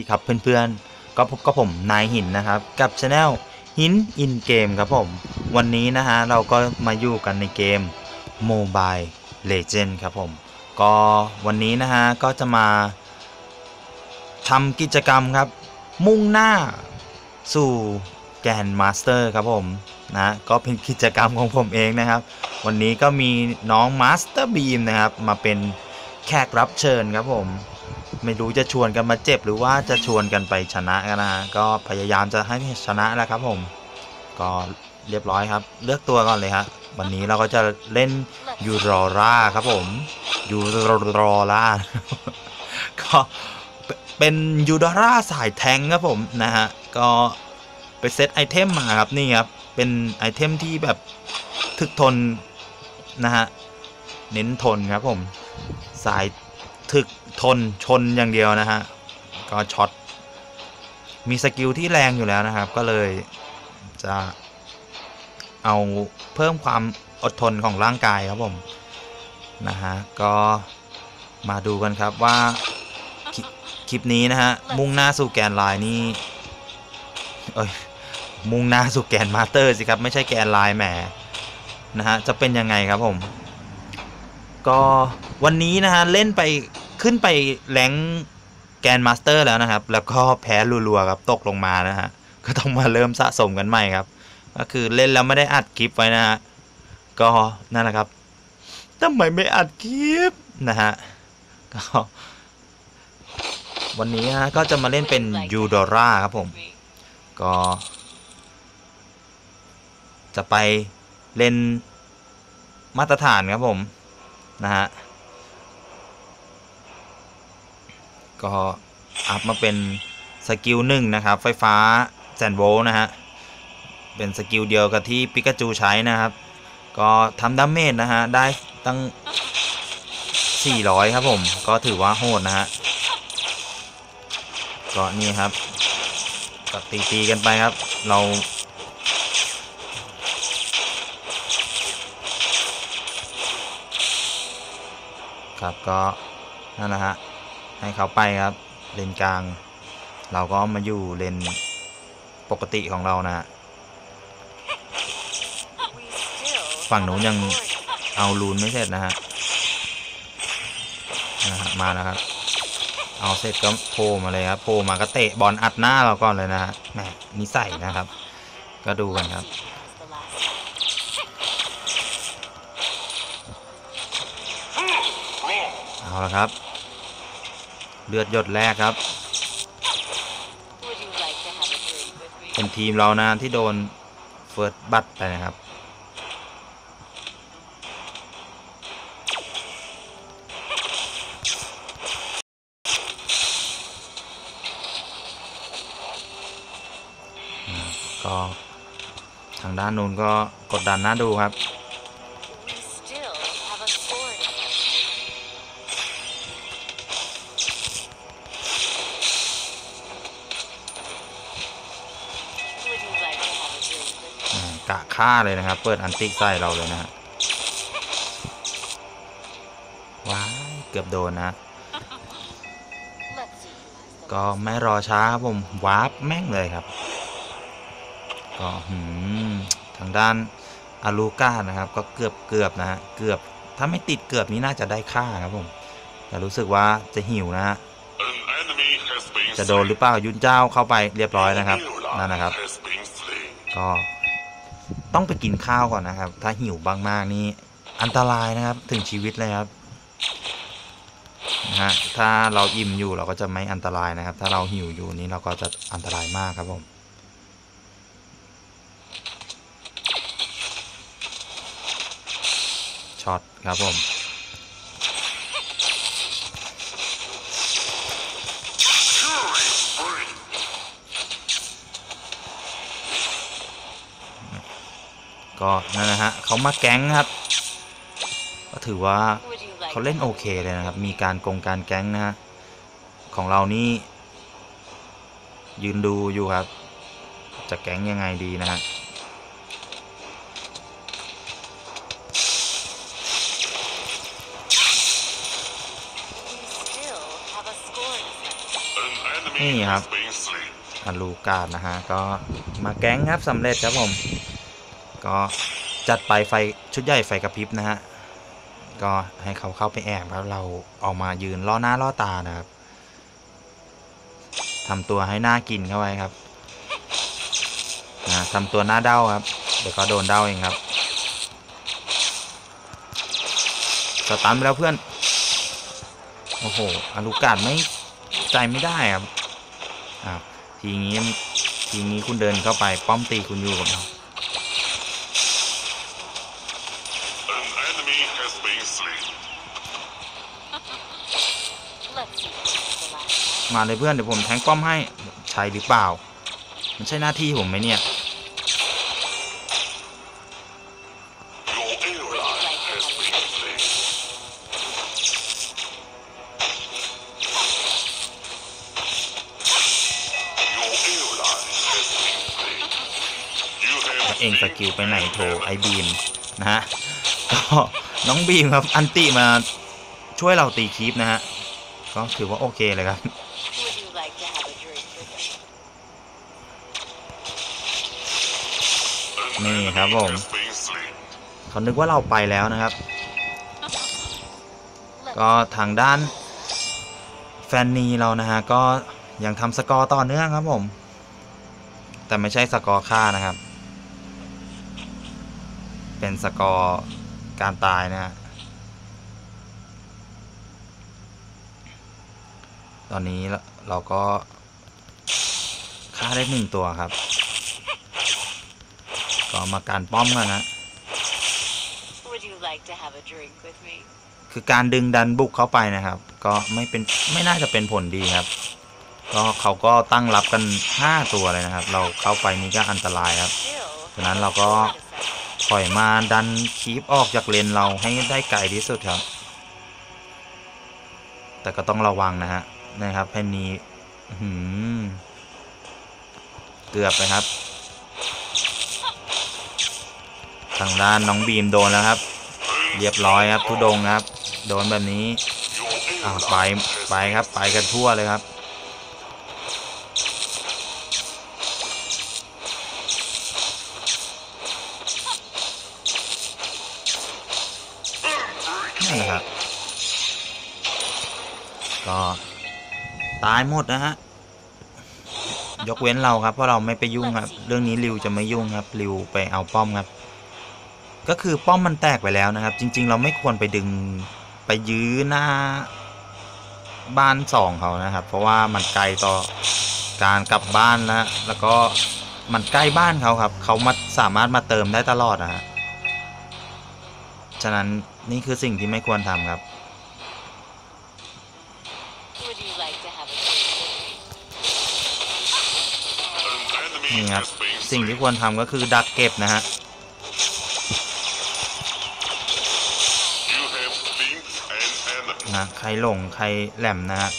ดีครับเพื่อนๆ ก็พบกับผมนายหินนะครับ กับช anel หินอินเกมครับผม วันนี้นะฮะเราก็มาอยู่กันในเกม Mobile Legend ครับผม ก็วันนี้นะฮะก็จะมาทำกิจกรรมครับ มุ่งหน้าสู่แกนมาสเตอร์ครับผมนะก็เป็นกิจกรรมของผมเองนะครับ วันนี้ก็มีน้องมาสเตอร์บีมนะครับ มาเป็นแขกรับเชิญครับผม ไม่รู้จะชวนกันมาเจ็บหรือว่าจะชวนกันไปชนะกันนะก็พยายามจะให้ชนะแล้วครับผม ก็เรียบร้อยครับ เลือกตัวก่อนเลยครับวันนี้เราก็จะเล่นยูโรราครับผมยูโรราก็เป็นยูโรราสายแทงครับผมนะฮะก็ไปเซตไอเทมมาครับนี่ครับเป็นไอเทมที่แบบถึกทนนะฮะเน้นทนครับผมสายถึก ทนชนอย่างเดียวนะฮะ ก็ช็อต มีสกิลที่แรงอยู่แล้วนะครับ ก็เลยจะเอาเพิ่มความอดทนของร่างกายครับผมนะฮะ ก็มาดูกันครับว่าคลิปนี้นะฮะ มุ่งหน้าสู่แกนลน์นี่เอ้ยมุ่งหน้าสู่แกนมาสเตอร์สิครับ ไม่ใช่แกนลน์แหมนะฮะ จะเป็นยังไงครับผม ก็วันนี้นะฮะ เล่นไป ขึ้นไปแรงแกนมาสเตอร์แล้วนะครับ แล้วก็แพ้รัวๆครับตกลงมานะฮะก็ต้องมาเริ่มสะสมกันใหม่ครับ ก็คือเล่นแล้วไม่ได้อัดคลิปไว้นะฮะก็นั่นแหละครับทำไมไม่อัดคลิปนะฮะก็วันนี้ฮะก็จะมาเล่นเป็นยูโดราครับผม ก็ จะไปเล่นมาตรฐานครับผม นะฮะ ก็อัพมาเป็นสกิลหนึ่งนะครับ ไฟฟ้าแสนโวลต์นะฮะ เป็นสกิลเดียวกับที่ปิกาจูใช้นะครับ ก็ทำดาเมจนะฮะ ได้ตั้ง 400 ครับผม ก็ถือว่าโหดนะฮะ ก็นี่ครับก็ตีตีกันไปครับ เราครับก็นั่นแหละฮะ ให้เขาไปครับ เลนกลาง เราก็มาอยู่เลนปกติของเรานะฮะฝั่งหนูยังเอารูนไม่เสร็จนะฮะนะฮะมาแล้วครับ เอาเสร็จก็โผล่มาเลยครับโผล่มาก็เตะบอลอัดหน้าเราก่อนเลยนะฮะแหมนิสัยนะครับ ก็ดูกันครับเอาละครับ เลือดหยดแรกครับ เป็นทีมเรานะที่โดนเฟิร์สบัตไปนะครับ ก็ทางด้านนู้นก็กดดันน่าดูครับ กะฆ่าเลยนะครับ เปิดอันติใส่เราเลยนะฮะว้าเกือบโดนนะ ก็ไม่รอช้าครับผมวาร์ปแม่งเลยครับ ก็หืมทางด้านอาลูก้านะครับ ก็เกือบเกือบนะฮะเกือบถ้าไม่ติดเกือบนี้น่าจะได้ค่าครับผมแต่รู้สึกว่าจะหิวนะฮะจะโดนหรือเปล่ายุนเจ้าเข้าไปเรียบร้อยนะครับนั่นนะครับ ก็ ต้องไปกินข้าวก่อนนะครับ ถ้าหิวบ้างมากนี่อันตรายนะครับถึงชีวิตเลยครับนะฮะถ้าเราอิ่มอยู่เราก็จะไม่อันตรายนะครับ ถ้าเราหิวอยู่นี่เราก็จะอันตรายมากครับผมช็อตครับผม ก็นั่นนะฮะเขามาแก๊งครับ ก็ถือว่าเขาเล่นโอเคเลยนะครับ มีการกงการแก๊งนะฮะของเรานี่ยืนดูอยู่ครับ จะแก๊งยังไงดีนะฮะนี่ครับอาลูการ์นะฮะ ก็มาแก๊งครับสำเร็จครับผม ก็จัดไปไฟชุดใหญ่ไฟกระพริบนะฮะก็ให้เขาเข้าไปแอบครับเราออกมายืนล่อหน้าล่อตานะครับทำตัวให้หน้ากินเข้าไว้ครับนะทำตัวหน้าเด้าครับ เดี๋ยวก็โดนเด้าเองครับสตันไปแล้วเพื่อน โอ้โหอาลูการ์ดไม่ใจไม่ได้ครับอ้าวทีงี้ทีงี้คุณเดินเข้าไปป้อมตีคุณอยู่กับเรา An enemy has been slain. Let's see who's the last one. มาเลยเพื่อนเดี๋ยวผมแทงป้อมให้ใช่หรือเปล่า มันใช่หน้าที่ผมไหมเนี่ยเองสกิลไปไหนโถไอบีมนะฮะก็น้องบีมครับ อันติมาช่วยเราตีคีปนะฮะ ก็ถือว่าโอเคเลยครับ Would you like to have a drink with me? an นี่ enemy ครับผมเขานึกว่าเราไปแล้วนะครับ ก็ทางด้านแฟนนีเรานะฮะก็ยังทำสกอร์ต่อเนื่องครับผม แต่ไม่ใช่สกอร์ค่านะครับ เป็นสกอร์การตายนะฮะตอนนี้เราก็ฆ่าได้หนึ่งตัวครับ ก็มาการป้อมกันนะ Would you like to have a drink with me? คือการดึงดันบุกเข้าไปนะครับ ก็ไม่เป็นไม่น่าจะเป็นผลดีครับ ก็เขาก็ตั้งรับกัน 5 ตัวเลยนะครับ เราเข้าไปนี่ก็อันตรายครับ Still, ฉะนั้นเราก็ wait a second. ถอยมาดันคีปออกจากเลนเราให้ได้ไกลที่สุดครับ แต่ก็ต้องระวังนะฮะนะครับแพนนีอื้อหือเกือบไปครับ ทางด้านน้องบีมโดนแล้วครับ เรียบร้อยครับทุดงครับ โดนแบบนี้อ่าไปไปครับไปกันทั่วเลยครับนั่นแหละครับ ก็ตายหมดนะฮะยกเว้นเราครับเพราะเราไม่ไปยุ่งครับ เรื่องนี้ริวจะไม่ยุ่งครับริวไปเอาป้อมครับ ก็คือป้อมมันแตกไปแล้วนะครับ จริง ๆ เราไม่ควรไปดึงไปยื้อหน้าบ้านสองเขานะครับ เพราะว่ามันไกลต่อการกลับบ้านนะแล้วก็มันใกล้บ้านเขาครับ เขามาสามารถมาเติมได้ตลอดนะฮะฉะนั้นนี่คือสิ่งที่ไม่ควรทำครับ นี่ครับ สิ่งที่ควรทำก็คือดักเก็บนะฮะ นะใครหลงใครแหลมนะฮะ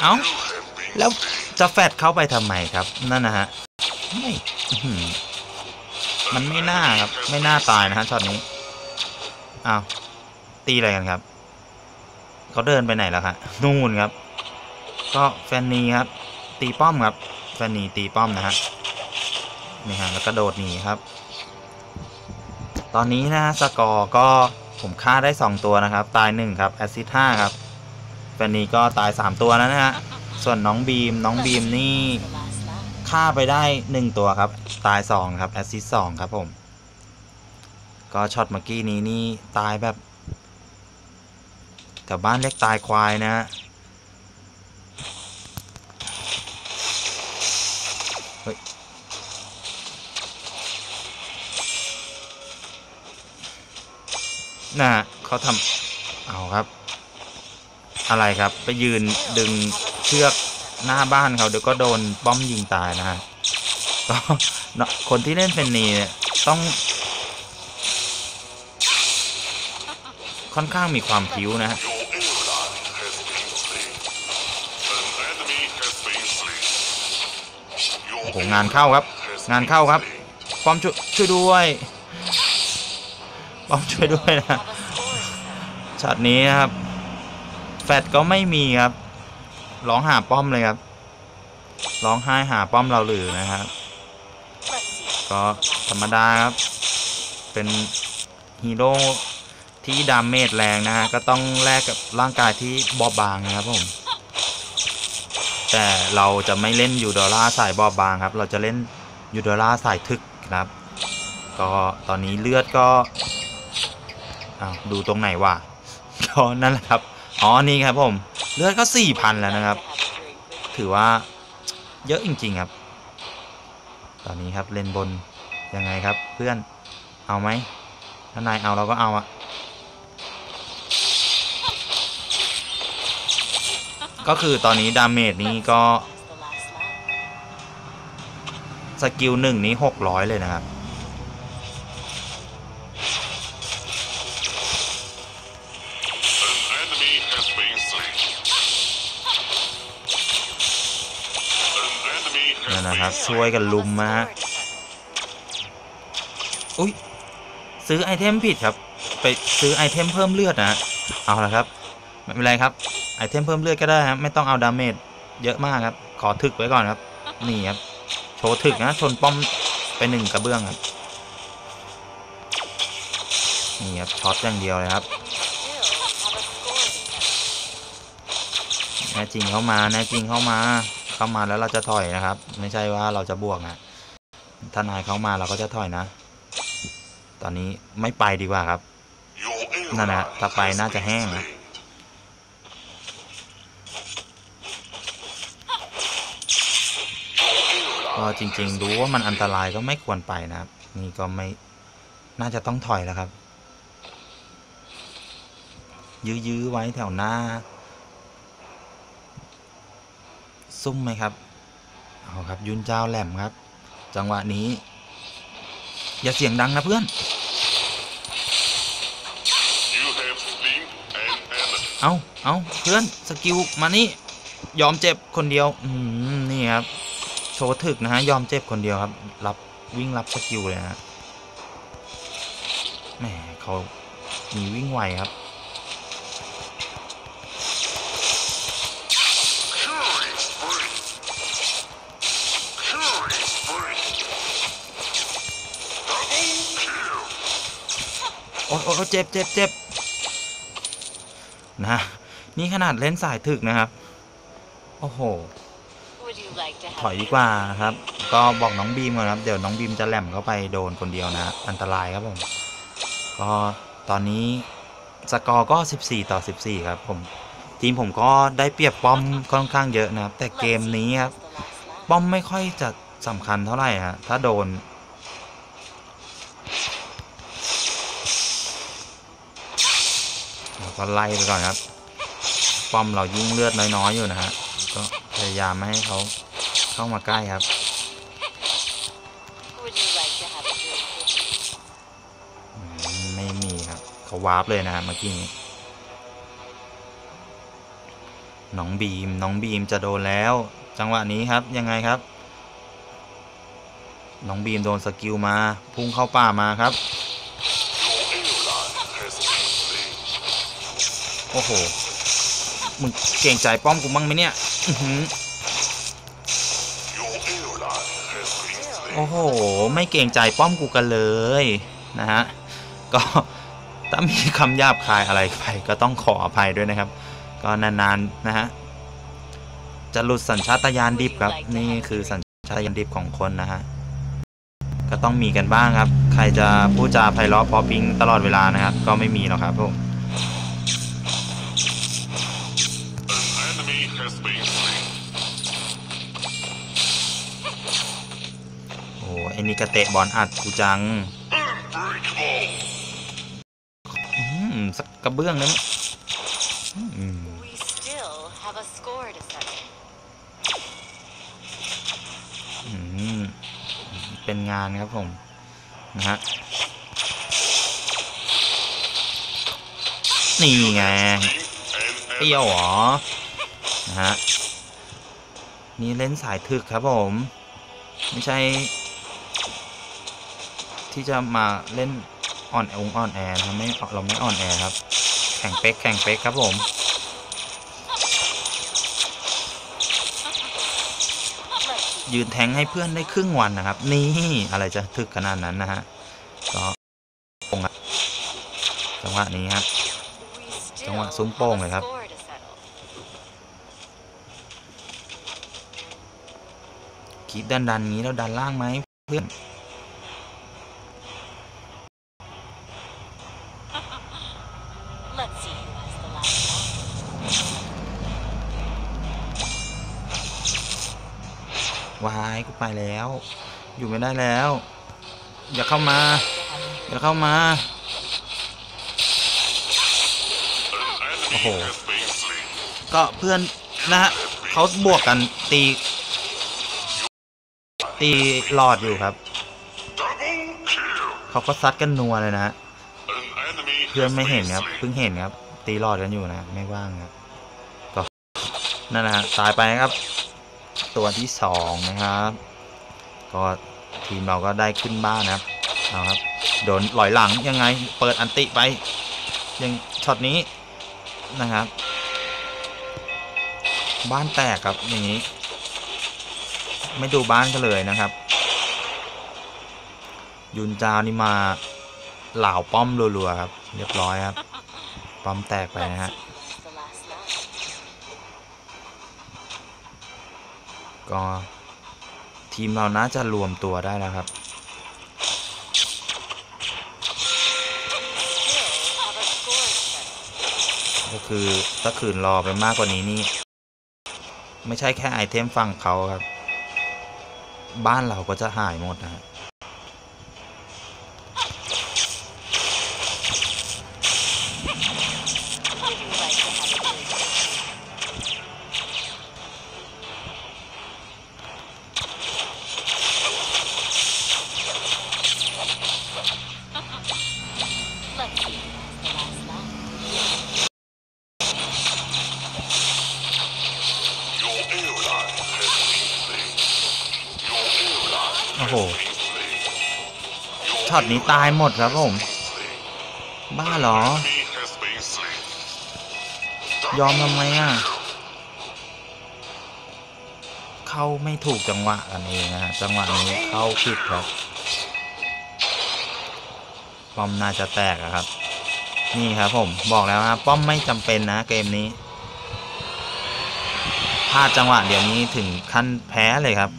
เอ้าแล้วจะแฟดเข้าไปทำไมครับ นั่นนะฮะไม่มันไม่น่าครับ ไม่น่าตายนะฮะช็อตนี้เอ้าตีอะไรกันครับเขาเดินไปไหนแล้วครับนู่นครับ ก็แฟนนีครับ ตีป้อมครับแฟนนีตีป้อมนะฮะ นี่ฮะแล้วก็โดดหนีครับ ตอนนี้นะสกอร์ก็ผมฆ่าได้ 2 ตัวนะครับ ตาย 1 ครับแอซิส5ครับแฟนนีก็ตาย 3 ตัวแล้วนะฮะส่วนน้องบีมน้องบีมนี่ฆ่าไปได้ 1 ตัวครับ ตาย 2 ครับแอซิส2ครับผม ก็ช็อตเมื่อกี้นี้นี่ตายแบบแถวบ้านเรียกตายควายนะฮะ น่ะเขาทำเอาครับ อะไรครับ ไปยืนดึงเชือกหน้าบ้านเขาเดี๋ยวก็โดนป้อมยิงตายนะฮะก็คนที่เล่นเฟนนีเนี่ยต้อง ค่อนข้างมีความผิวนะฮะโอ้โหงานเข้าครับ งานเข้าครับป้อมช่วยช่วยด้วย ป้อมช่วยด้วยนะช็อตนี้นะครับ แฟดก็ไม่มีครับ ร้องหาป้อมเลยครับ ร้องไห้หาป้อมเราหรือนะครับ ก็ธรรมดาครับ เป็นฮีโร่ที่ดาเมจแรงนะฮะ ก็ต้องแลกกับร่างกายที่บอบบางนะครับผม แต่เราจะไม่เล่นยูโดล่าสายบอบบางครับ เราจะเล่นยูโดล่าสายทึกครับ ก็ตอนนี้เลือดก็ อ้าวดูตรงไหนวะก็นั่นแหละครับ อ๋อ นี่ครับผม เลือดก็สี่พันแล้วนะครับ ถือว่าเยอะจริง ๆ ครับ ตอนนี้ครับเลนบนยังไงครับ เพื่อน เอาไหม ถ้านายเอาเราก็เอาอะก็คือตอนนี้ดาเมจนี้ก็ สกิลหนึ่งนี้หกร้อยเลยนะครับ นะครับ ช่วยกันลุมนะฮะอุ้ยซื้อไอเทมผิดครับ ไปซื้อไอเทมเพิ่มเลือดนะเอาละครับไม่เป็นไรครับไอเทมเพิ่มเลือดก็ได้ครับไม่ต้องเอาดาเมจเยอะมากครับ ขอถึกไว้ก่อนครับ นี่ครับ โชว์ถึกนะชนป้อมไปหนึ่งกระเบื้องครับนี่ครับช็อตอย่างเดียวเลยครับแน่จริงเข้ามาแน่จริงเข้ามา เข้ามาแล้วเราจะถอยนะครับ ไม่ใช่ว่าเราจะบวกนะถ้านายเข้ามาเราก็จะถอยนะ ตอนนี้ไม่ไปดีกว่าครับนั่นนะถ้าไปน่าจะแห้งนะก็จริงๆรู้ว่ามันอันตรายก็ไม่ควรไปนะครับ นี่ก็ไม่น่าจะต้องถอยแล้วครับ ยื้อๆไว้แถวหน้า ซุ่มไหมครับ เอาครับยุนเจ้าแหลมครับ จังหวะนี้ อย่าเสียงดังนะเพื่อน You have slain an enemy. เอาเอาเพื่อนสกิลมานี่ยอมเจ็บคนเดียว อืมนี่ครับ โชว์ถึกนะฮะยอมเจ็บคนเดียวครับ รับวิ่งรับสกิลเลยนะฮะแหมเขามีวิ่งไวครับ อ้ยโอ้ยเจ็บเจ็บเจ็บนะ นี่ขนาดเล่นสายถึกนะครับ โอ้โห Would you like to ถ have อย a ดี drink? กว่าครับ ก็บอกน้องบีมก่อนครับ เดี๋ยวน้องบีมจะแหลมเข้าไปโดนคนเดียวนะ อันตรายครับผม ก็ตอนนี้สกอร์ก็ 14 ต่อ 14 ครับผม ทีมผมก็ได้เปรียบป้อมค่อนข้างเยอะนะครับ แต่เกมนี้ครับ That's the last lap. ป้อมไม่ค่อยจะสำคัญเท่าไหร่ฮะ ถ้าโดน เรา ก็ไล่ไปก่อนครับ ป้อมเรายิ่งเลือดน้อยๆอยู่นะฮะก็พยายามไม่ให้เขาเข้ามาใกล้ครับ Would you like to have a drink with me? อืมไม่มีครับ เขาวาร์ปเลยนะฮะเมื่อกี้นี้น้องบีมน้องบีมจะโดนแล้ว จังหวะนี้ครับยังไงครับ น้องบีมโดนสกิลมา พุ่งเข้าป่ามาครับ โอ้โห มึงเก่งใจป้อมกูบ้างไหมเนี่ย อือหือโอ้โห ไม่เก่งใจป้อมกูกันเลยนะฮะ ก็ถ้ามีคำหยาบคายอะไรไป ก็ต้องขออภัยด้วยนะครับ ก็นานๆนะฮะ จะหลุดสัญชาตญาณดิบครับ นี่คือสัญชาตญาณดิบของคนนะฮะ ก็ต้องมีกันบ้างครับ ใครจะพูดจาไพเราะพอปิงตลอดเวลานะครับ ก็ไม่มีหรอกครับผม An enemy has been slain. โอ้ไอ้นี่กระเตะบอลอัดกูจัง Unbreakable. อืมสักกระเบื้องนั้นอืม We still have a score to settle. อืมเป็นงานครับผมนะฮะนี่ไง An เปรี้ enemy. ยวเหรอ นะฮะนี่เล่นสายถึกครับผม ไม่ใช่ ที่จะมาเล่นอ่อนองอ่อนแอนะครับไม่เราไม่อ่อนแอครับ แข่งเป๊กแข่งเป๊กครับผมยืนแทงให้เพื่อนได้ครึ่งวันนะครับ นี่อะไรจะถึกขนาดนั้นนะฮะก็ปงจังหวะนี้ครับ We Don't want still súng pôn have a rồi ครับ score to settle. คิดดันดันๆงี้แล้วดันล่างไหมเพื่อน Let's see who has the last one. วายกูไปแล้ว อยู่ไม่ได้แล้ว อย่าเข้ามา อย่าเข้ามา An enemy Oh. has been slain. ก็เพื่อนนะฮะเขาบวกกันตี ตีหลอดอยู่ครับ เขาก็ซัดกันนัวเลยนะฮะเพื่อนไม่เห็นครับเพิ่งเห็นครับ ตีหลอดกันอยู่นะไม่ว่างครับก็นั่นนะฮะตายไปครับ ตัวที่สองนะครับ ก็ทีมเราก็ได้ขึ้นบ้านนะครับเอาครับโดนหลอยหลังยังไง เปิดอันติไป ยังช็อตนี้นะครับ บ้านแตกครับอย่างนี้ ไม่ดูบ้านกันเลยนะครับ ยุนจาวนี่มาเหล่าป้อมรัวๆครับ เรียบร้อยครับ ป้อมแตกไปนะฮะก็ทีมเราน่าจะรวมตัวได้แล้วครับก็คือถ้าขืนรอไปมากกว่านี้นี่ ไม่ใช่แค่ไอเทมฝั่งเขาครับ บ้านเราก็จะหายหมดนะฮะ โหช็อตนี้ตายหมดครับผม บ้าเหรอ ยอมทำไมอะ เข้าไม่ถูกจังหวะกันเองนะฮะจังหวะนี้เข้าผิดครับป้อมน่าจะแตกครับ นี่ครับผมบอกแล้วนะป้อมไม่จำเป็นนะเกมนี้พลาดจังหวะเดี๋ยวนี้ถึงขั้นแพ้เลยครับ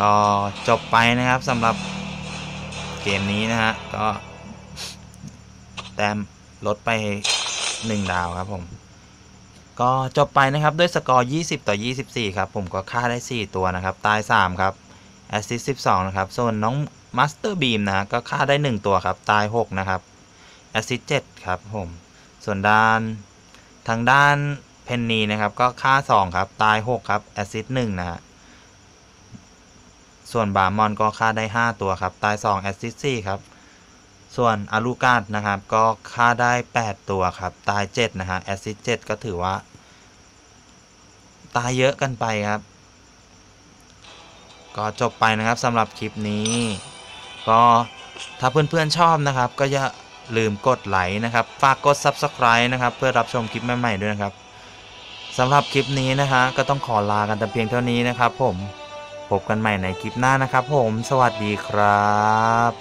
ก็จบไปนะครับสำหรับเกมนี้นะฮะ ก็ แต้มลดไป 1 ดาวครับผม ก็จบไปนะครับด้วยสกอร์ 20 ต่อ 24 ครับ ผมก็ฆ่าได้ 4 ตัวนะครับ ตาย 3 ครับแอสซิส12 นะครับ ส่วนน้องมาสเตอร์บีมนะก็ฆ่าได้ 1 ตัวครับ ตาย 6 นะครับแอสซิส7ครับผม ส่วนด้านทางด้านเพนนีนะครับ ก็ฆ่า 2 ครับ ตาย 6 ครับแอสซิส1นะฮะ ส่วนบามอนก็ฆ่าได้ 5 ตัวครับ ตาย2แอสซิส4ครับ ส่วนอารูกาดนะครับก็ฆ่าได้ 8 ตัวครับ ตาย 7 นะฮะแอสซิส7ก็ถือว่า ตายเยอะกันไปครับ ก็จบไปนะครับสำหรับคลิปนี้ ก็ถ้าเพื่อนๆชอบนะครับ ก็อย่าลืมกดไลค์นะครับ ฝากกด Subscribe นะครับ เพื่อรับชมคลิปใหม่ๆด้วยนะครับสำหรับคลิปนี้นะฮะก็ต้องขอลากันแต่เพียงเท่านี้นะครับผม พบกันใหม่ในคลิปหน้านะครับผม สวัสดีครับ